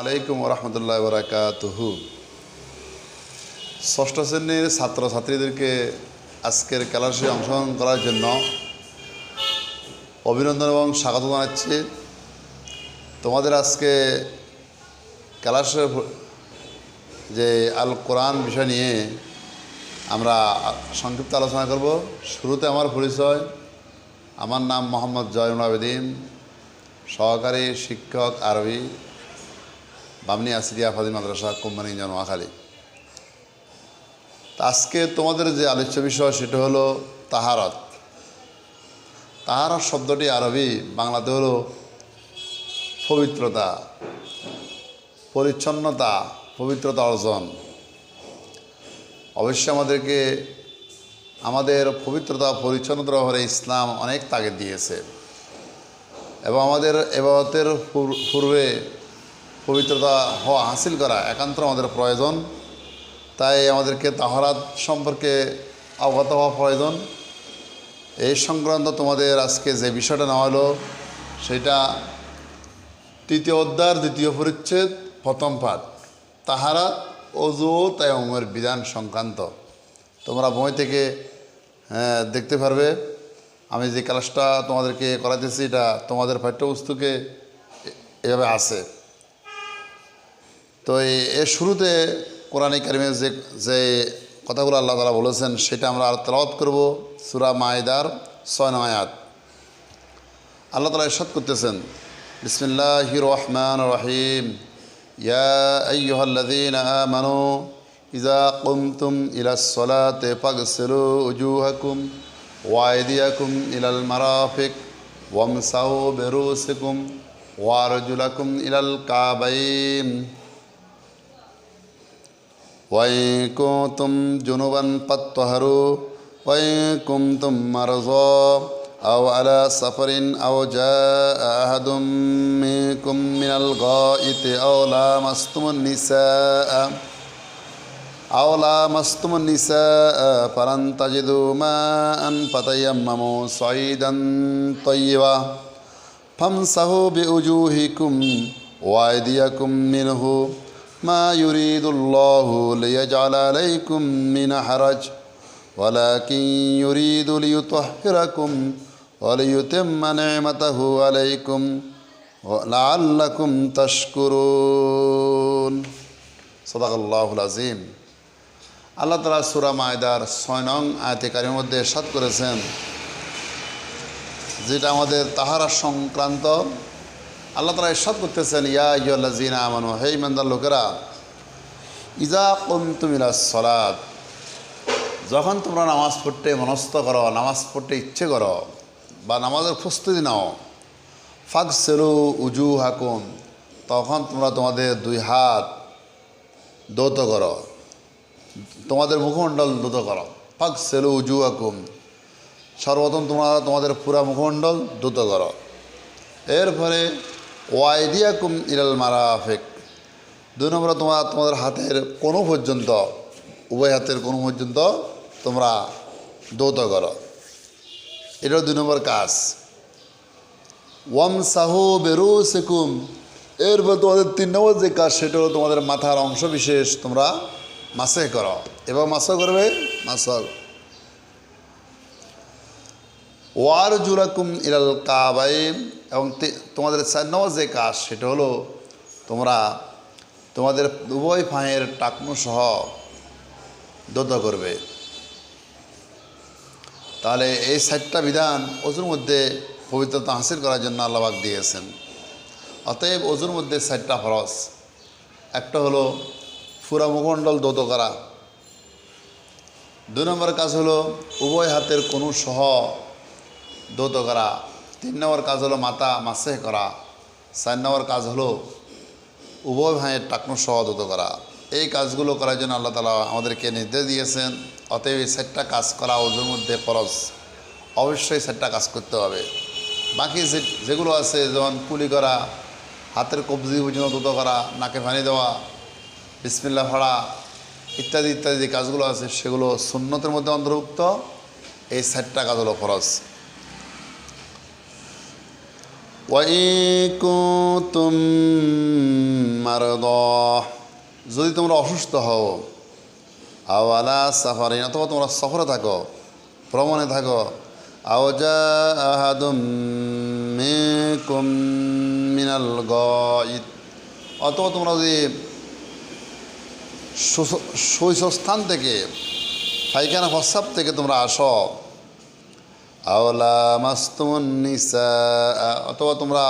আলাইকুম রহমতুল্লাহ বরাকাতুহু ষষ্ঠ শ্রেণির ছাত্রছাত্রীদেরকে আজকের ক্লাসে অংশগ্রহণ করার জন্য অভিনন্দন এবং স্বাগত জানাচ্ছি। তোমাদের আজকে ক্লাসে যে আল কোরআন বিষয় নিয়ে আমরা সংক্ষিপ্ত আলোচনা করব। শুরুতে আমার পরিচয়। আমার নাম মোহাম্মদ জয়নুল আবেদিন, সহকারী শিক্ষক আরবি। বামনি আসিরিয়া ফাজিল মাদ্রাসা কোম্পানি নোয়াখালী তা আজকে তোমাদের যে আলোচ্য বিষয় সেটা হলো তাহারত। তাহারত শব্দটি আরবি, বাংলাতে হলো পবিত্রতা, পরিচ্ছন্নতা, পবিত্রতা অর্জন। অবশ্যই আমাদেরকে, আমাদের পবিত্রতা, পরিচ্ছন্নতা ব্যাপারে ইসলাম অনেক তাগিদ দিয়েছে। এবং আমাদের এবাদতের পূর- পূর্বে পবিত্রতা হওয়া হাসিল করা একান্ত আমাদের প্রয়োজন। তাই আমাদেরকে তাহরাত সম্পর্কে অবগত হওয়া প্রয়োজন। এই সংক্রান্ত তোমাদের আজকে যে বিষয়টা নেওয়া হলো, সেটা তৃতীয় অধ্যায়ের দ্বিতীয় পরিচ্ছেদ, প্রথম পাঠ। তাহারাত, অজু তায়মের বিধান সংক্রান্ত। তোমরা বই থেকে দেখতে পারবে। আমি যে ক্লাসটা তোমাদেরকে করাতেছি এটা তোমাদের পাঠ্যপুস্তকে এভাবে আছে। তো এর শুরুতে কোরআনী কারিমের যে যে কথাগুলো আল্লাহ তালা বলেছেন, সেটা আমরা আর তেলাওয়াত করব সুরা মায়দার ছয় নয় আয়াত। আল্লাহ তালা ইরশাদ করতেছেন বিসমিল্লাহ রহমান রহিম। ইয়া আমানু ইযা কুমতুম ইলাস সালাতি ফাগসিলু উজুহাকুম ওয়া আইদিয়াকুম ইলাল মারাফিক ওয়ামসাউ বিরুসিকুম ওয়া আরজুলাকুম ইলাল কাবাইন। وإن كنتم جنبا فاطهروا وإن كنتم مرضى أو على سفر أو جاء أحد منكم من الغائط أو لامستم النساء أو لامستم النساء فلن تجدوا ماء فتيمموا صعيدا طيبا فامسحوا بوجوهكم وأيديكم منه ما يريد الله ليجعل عليكم من حرج ولكن يريد ليطهركم وليتم نعمته عليكم لعلكم تشكرون صدق الله العظيم আল্লাহ তালা সুরা মায়দার ছয় নং আয়তে কারির মধ্যে সাত করেছেন যেটা আমাদের তাহারা সংক্রান্ত আল্লাহ তালা ইরশাদ করতেছেন, ইয়া ইয়ল্লাজিনা আমানু, হে ইমানদার লোকেরা ইজা কন্তুমিলা সলাদ যখন তোমরা নামাজ পড়তে মনস্থ করো, নামাজ পড়তে ইচ্ছে করো বা নামাজের প্রস্তুতি নাও ফাগ সেলু উজু হাকুম তখন তোমরা তোমাদের দুই হাত দৌত করো, তোমাদের মুখমণ্ডল দ্রুত করো। ফাগ সেলু উজু হাকুম সর্বপ্রথম তোমরা তোমাদের পুরা মুখমণ্ডল দ্রুত করো। এরপরে ওয়াইদিয়াকুম ইলাল মারাফেক। দুই নম্বরে তোমরা, তোমাদের হাতের কোনো পর্যন্ত, উভয় হাতের কোনো পর্যন্ত তোমরা দৌত করো। এটাও দুই নম্বর কাজ। ওয়াম সাহু বেরু সেকুম এরপর তোমাদের তিন নম্বর যে কাজ, সেটা হলো তোমাদের মাথার অংশ বিশেষ তোমরা মাসে করো। এবার মাসা করবে মাসা ওয়ার জুরাকুম ইলাল কাবাইন। এবং তোমাদের চার যে কাজ, সেটা হলো তোমরা তোমাদের উভয় ফাঁয়ের টাকনু সহ দোদ করবে। তাহলে এই সাতটা বিধান অজুর মধ্যে পবিত্রতা হাসিল করার জন্য আল্লাহবাক দিয়েছেন। অতএব অজুর মধ্যে সাতটা ফরজ। একটা হলো ফুরা মুখমণ্ডল দোদ করা। দুই নম্বর কাজ হলো উভয় হাতের কোনো সহ দৌত করা তিন নম্বর কাজ হলো মাথা মাসে করা চার নম্বর কাজ হলো উভয় ভাইয়ের টাকনো সহ দৌত করা এই কাজগুলো করার জন্য আল্লাহ তালা আমাদেরকে নির্দেশ দিয়েছেন, অতএব এই চারটা কাজ করা ওজোর মধ্যে ফরজ। অবশ্যই চারটা কাজ করতে হবে। বাকি যে, যেগুলো আছে, যেমন কুলি করা, হাতের কবজি পর্যন্ত দৌত করা, নাকে পানি দেওয়া, বিসমিল্লা ফাড়া ইত্যাদি ইত্যাদি যে কাজগুলো আছে, সেগুলো সুন্নতের মধ্যে অন্তর্ভুক্ত। এই চারটা কাজ হলো ফরজ। যদি তোমরা অসুস্থ হও আওয়ালা সাফারিন, অথবা তোমরা সফরে থাকো, ভ্রমণে থাকো আওজা মিনাল অথবা তোমরা যদি শৈশস্থান থেকে, পায়খানা প্রস্রাব থেকে তোমরা আসো আওলা মাস্তুমন নিসা অথবা তোমরা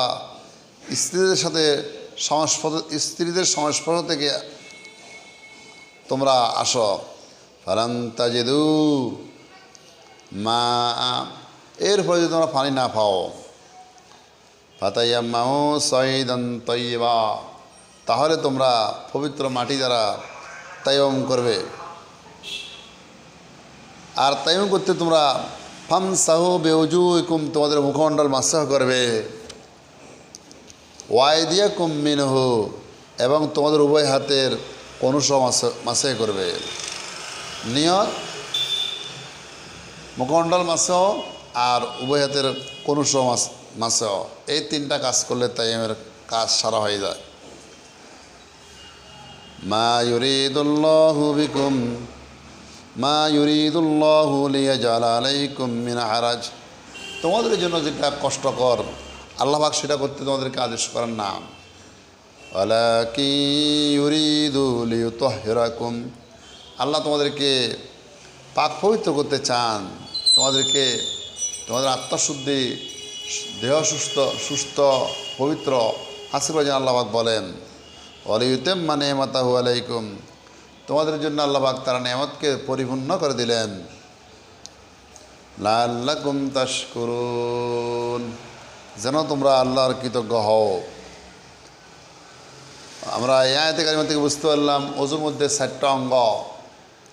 স্ত্রীদের সাথে সংস্পর্শ স্ত্রীদের সংস্পর্শ থেকে তোমরা আসো। ফারান্তাজেদু মা এরপরে যদি তোমরা পানি না পাও ফাতাইয়াম্মাও সঈদান তৈবা তাহলে তোমরা পবিত্র মাটি দ্বারা তাইম করবে। আর তাইম করতে তোমরা ফাম সাহ বেউজু কুম তোমাদের মুখমণ্ডল মাসাহ করবে। ওয়াই দিয়া কুম মিনহ, এবং তোমাদের উভয় হাতের অনুষ মাসে করবে। নিয়ত, মুখমণ্ডল মাসেও আর উভয় হাতের কনুষ মাস মাসেও এই তিনটা কাজ করলে তাইমের কাজ সারা হয়ে যায়। মা ইউরিদুল্লাহু বিকুম মা আলাইকুম হারাজ তোমাদের জন্য যেটা কষ্টকর আল্লাহবাক সেটা করতে তোমাদেরকে আদেশ করেন না। ওয়ালাকি ইউরিদু লিউতাহহিরাকুম আল্লাহ তোমাদেরকে পাক পবিত্র করতে চান। তোমাদেরকে, তোমাদের আত্মশুদ্ধি, দেহ সুস্থ সুস্থ, পবিত্র, হাসির যেন আল্লাহবাক বলেন। অলিউতেম মানে মাতাহু আলাইকুম। তোমাদের জন্য আল্লাহবাক তারা নিয়ামতকে পরিপূর্ণ করে দিলেন। লাল্লাকুম তাশকুরুন। যেন তোমরা আল্লাহর কৃতজ্ঞ হও। আমরা এই আয়তে কারিমা থেকে বুঝতে পারলাম, অজুর মধ্যে চারটা অঙ্গ,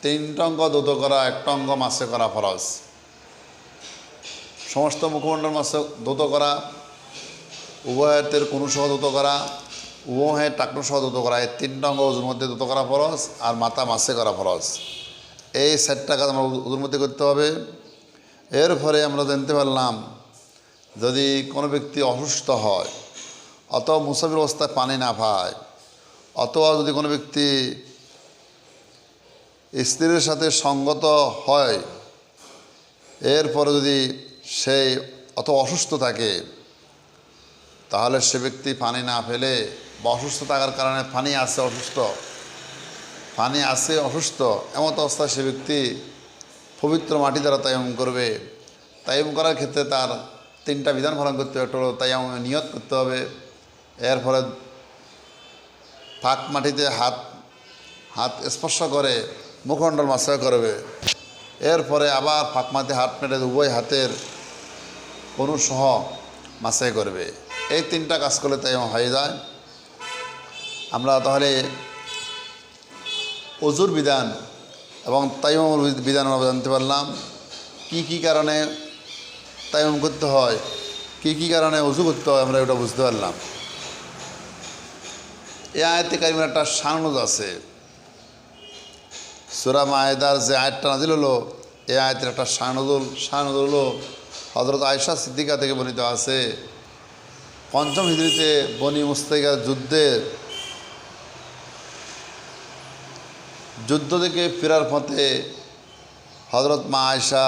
তিনটা অঙ্গ দুত করা, একটা অঙ্গ মাসে করা ফরজ। সমস্ত মুখমণ্ডল মাসে দুত করা উভয়ের কোনো সহ দুত করা উভয়ে টাকনো সহ দুত করা, এই তিনটা অঙ্গ উজুর মধ্যে দুত করা ফরজ আর মাথা মাসে করা ফরজ। এই চারটা কাজ আমরা উজুর মধ্যে করতে হবে। এর ফলে আমরা জানতে পারলাম, যদি কোনো ব্যক্তি অসুস্থ হয়, অথবা মুসাফির অবস্থায় পানি না পায়, অথবা যদি কোনো ব্যক্তি স্ত্রীর সাথে সঙ্গত হয়, এরপরে যদি সেই অত অসুস্থ থাকে, তাহলে সে ব্যক্তি পানি না ফেলে বা অসুস্থ থাকার কারণে পানি আসে অসুস্থ। পানি আসে অসুস্থ এমন অবস্থায় সে ব্যক্তি পবিত্র মাটি দ্বারা তাইম করবে। তাইম করার ক্ষেত্রে তার তিনটা বিধান পালন করতে হবে। একটা হলো তাইম নিয়ত করতে হবে। এর ফলে ফাঁক মাটিতে হাত হাত স্পর্শ করে, মুখমণ্ডল মাসা করবে। এরপরে আবার ফাঁক মাটিতে হাত মেটে উভয় হাতের কোনো সহ মাসাই করবে। এই তিনটা কাজ করলে তাই হয়ে যায়। আমরা তাহলে অজুর বিধান এবং তাইমুল বিধান আমরা জানতে পারলাম। কি কি কারণে তাইমুম করতে হয়? কি কি কারণে অজু করতে হয় আমরা ওটা বুঝতে পারলাম। এ আয়তে কারিমের একটা সানুজ আছে। সুরা মায়েদার যে আয়তটা নাজিল হলো, এ আয়তের একটা শাহনদুল শাহনদুল হলো হজরত আয়সা সিদ্দিকা থেকে বর্ণিত আছে। পঞ্চম হিজড়িতে বনি মুস্তাইকার যুদ্ধের যুদ্ধ থেকে ফেরার পথে হজরত মা আয়সা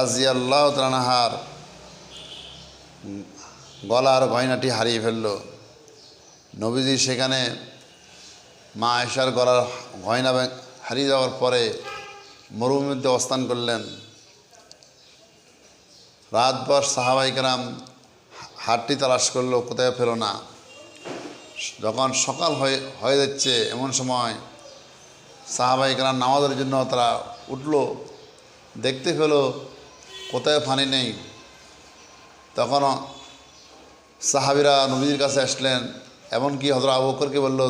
রাজিয়াল্লাহ তানাহার গলার গয়নাটি হারিয়ে ফেলল। নবীজি সেখানে মা আয়সার গলার গয়না হারিয়ে যাওয়ার পরে মরুভূমিতে অবস্থান করলেন। রাতভর সাহাবাইকেরাম হাটটি তালাশ করল, কোথায় ফেলো না। যখন সকাল হয়ে হয়ে যাচ্ছে, এমন সময় সাহাবাইকেরাম নামাজের জন্য তারা উঠল, দেখতে পেল কোথায় পানি নেই। তখন সাহাবিরা নবীর কাছে আসলেন, এমনকি হজরত আবু বকরকে বলল,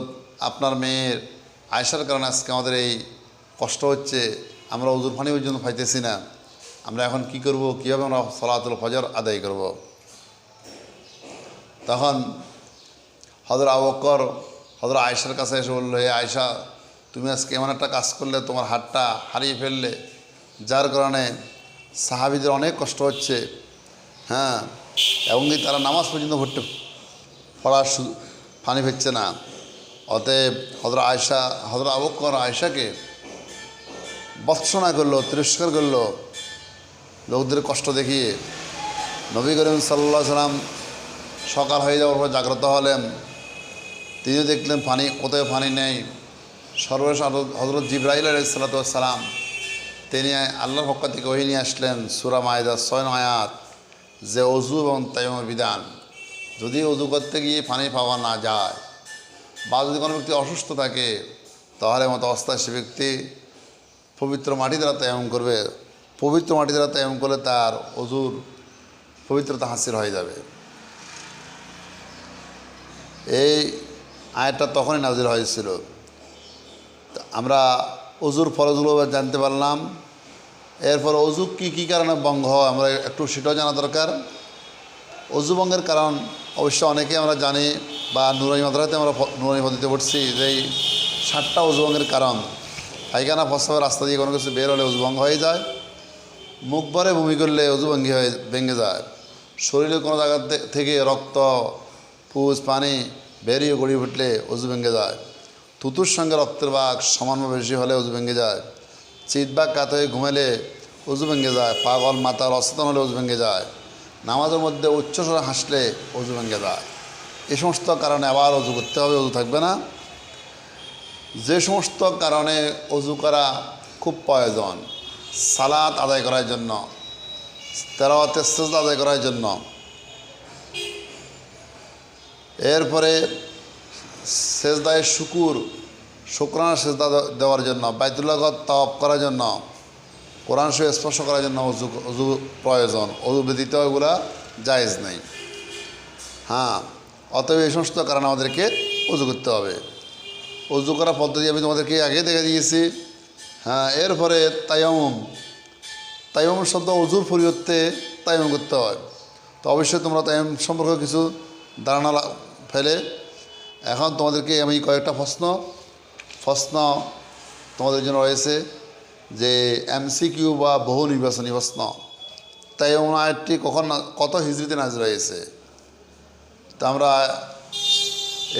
আপনার মেয়ের আয়সার কারণে আজকে আমাদের এই কষ্ট হচ্ছে, আমরা উজুর পানি পর্যন্ত পাইতেছি না, আমরা এখন কি করব, কীভাবে আমরা সলাতুল ফজর আদায় করব? তখন হজর আবকর হজর আয়সার কাছে এসে বলল, হে আয়সা তুমি আজকে এমন একটা কাজ করলে, তোমার হাতটা হারিয়ে ফেললে, যার কারণে সাহাবিদের অনেক কষ্ট হচ্ছে হ্যাঁ এবং কি তারা নামাজ পর্যন্ত পড়তে পড়ার পানি ফেলছে না। অতএব হজরত আয়সা হজরত আবুকর আয়সাকে বৎসনা করল, তিরস্কার করল, লোকদের কষ্ট দেখিয়ে নবী করিম সাল্লাহ সাল্লাম সকাল হয়ে যাওয়ার পর জাগ্রত হলেন। তিনিও দেখলেন পানি কোথায় পানি নেই। সর্বশেষ হজরত- জিব্রাহিল আলাইসালাতাম তিনি আল্লাহর পক্ষ থেকে ওই নিয়ে আসলেন সুরা মায়দা ছয় আয়াত, যে অজু এবং তাইমের বিধান। যদি অজু করতে গিয়ে পানি পাওয়া না যায় বা যদি কোনো ব্যক্তি অসুস্থ থাকে, তাহলে মতো অবস্থায় সে ব্যক্তি পবিত্র মাটি দ্বারা তায়াম করবে। পবিত্র মাটি দ্বারা তায়াম করলে তার অজুর পবিত্রতা হাসিল হয়ে যাবে। এই আয়টা তখনই নাজিল হয়েছিল। আমরা অজুর ফরজগুলো জানতে পারলাম। এরপর অজু কী কী কারণে বঙ্গ হয় আমরা একটু সেটাও জানা দরকার। অজু ভঙ্গের কারণ অবশ্য অনেকে আমরা জানি বা নুরানি মাদ্রাতে আমরা নুরানি পদ্ধতিতে পড়ছি যে এই ষাটটা অজু ভঙ্গের কারণ। পায়খানা প্রস্তাবের রাস্তা দিয়ে কোনো কিছু বের হলে অজু ভঙ্গ হয়ে যায়। মুখ ভরে বমি করলে অজু ভঙ্গি হয়ে, ভেঙে যায়। শরীরে কোনো জায়গা থেকে রক্ত, পুজ, পানি বেরিয়ে গড়িয়ে উঠলে অজু ভেঙে যায়। থুতুর সঙ্গে রক্তের বাঘ সমানভাবে বেশি হলে অজু ভেঙে যায়। চিৎবাগ কাত হয়ে ঘুমেলে উজু ভেঙে যায়। পাগল মাতার অচেতন হলে অজু ভেঙে যায়। নামাজের মধ্যে উচ্চস্বরে হাসলে অজু ভেঙে যায়। এই সমস্ত কারণে আবার অজু করতে হবে অজু থাকবে না। যে সমস্ত কারণে অজু করা খুব প্রয়োজন। সালাত আদায় করার জন্য তেরাওয়াতের সেজদা আদায় করার জন্য। এরপরে সেজদায় শুকুর, শুক্রানা সেজদা দেওয়ার জন্য, বাইতুল্লাহ তওয়াব করার জন্য, কোরআন শরীফ স্পর্শ করার জন্য অজু অজু প্রয়োজন। অজু ব্যতীত এগুলা জায়েজ নেই। হ্যাঁ অতএব এই সমস্ত কারণে আমাদেরকে অজু করতে হবে। উজু করার পদ্ধতি আমি তোমাদেরকে আগে দেখে দিয়েছি। হ্যাঁ এরপরে তায়ামুম তাইমুম শব্দ অজুর পরিবর্তে তাইমুম করতে হয়। তো অবশ্যই তোমরা তাইম সম্পর্কে কিছু ধারণা ফেলে এখন তোমাদেরকে আমি কয়েকটা প্রশ্ন প্রশ্ন তোমাদের জন্য রয়েছে যে এমসিকিউ বা বহু নির্বাচনী প্রশ্ন। তাই আয়টি কখন কত হিজড়িতে নাজ রয়েছে তা আমরা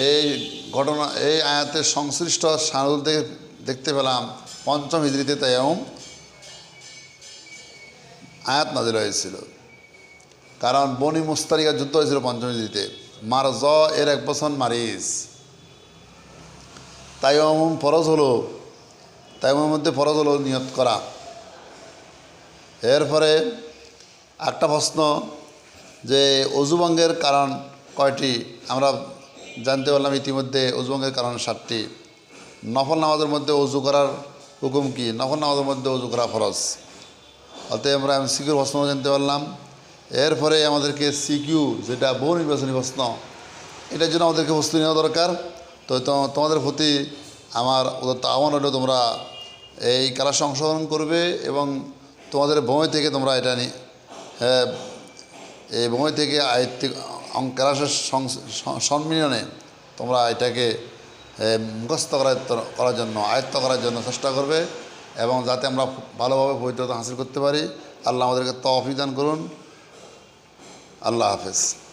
এই ঘটনা, এই আয়াতের সংশ্লিষ্ট সানুল থেকে দেখতে পেলাম পঞ্চম হিজড়িতে তাইম আয়াত নাজিল হয়েছিল। কারণ বনি মুস্তারিকা যুদ্ধ হয়েছিল পঞ্চম হিজড়িতে। মার জ এর এক বছর মারিস। তাই ফরজ হলো তাইমের মধ্যে ফরজ হলো নিয়ত করা। এরপরে একটা প্রশ্ন যে অজুভঙ্গের কারণ কয়টি? আমরা জানতে পারলাম ইতিমধ্যে অজুভঙ্গের কারণ সাতটি। নফল নামাজের মধ্যে অজু করার হুকুম কি? নফল নামাজের মধ্যে অজু করা ফরজ। অতএব আমরা সিকিউর প্রশ্ন জানতে পারলাম। এরপরে আমাদেরকে সিকিউ যেটা বহু নির্বাচনী প্রশ্ন এটার জন্য আমাদেরকে প্রস্তুতি নেওয়া দরকার। তো তোমাদের প্রতি আমার উদাত্ত আহ্বান হলো তোমরা এই ক্লাসে অংশগ্রহণ করবে এবং তোমাদের বই থেকে তোমরা এটা নি হ্যাঁ, এই বই থেকে আয়ত্তিক ক্লাসের সম্মিলনে তোমরা এটাকে মুখস্থ করার করার জন্য আয়ত্ত করার জন্য চেষ্টা করবে এবং যাতে আমরা ভালোভাবে পবিত্রতা হাসিল করতে পারি। আল্লাহ আমাদেরকে তফিদান করুন। আল্লাহ হাফেজ।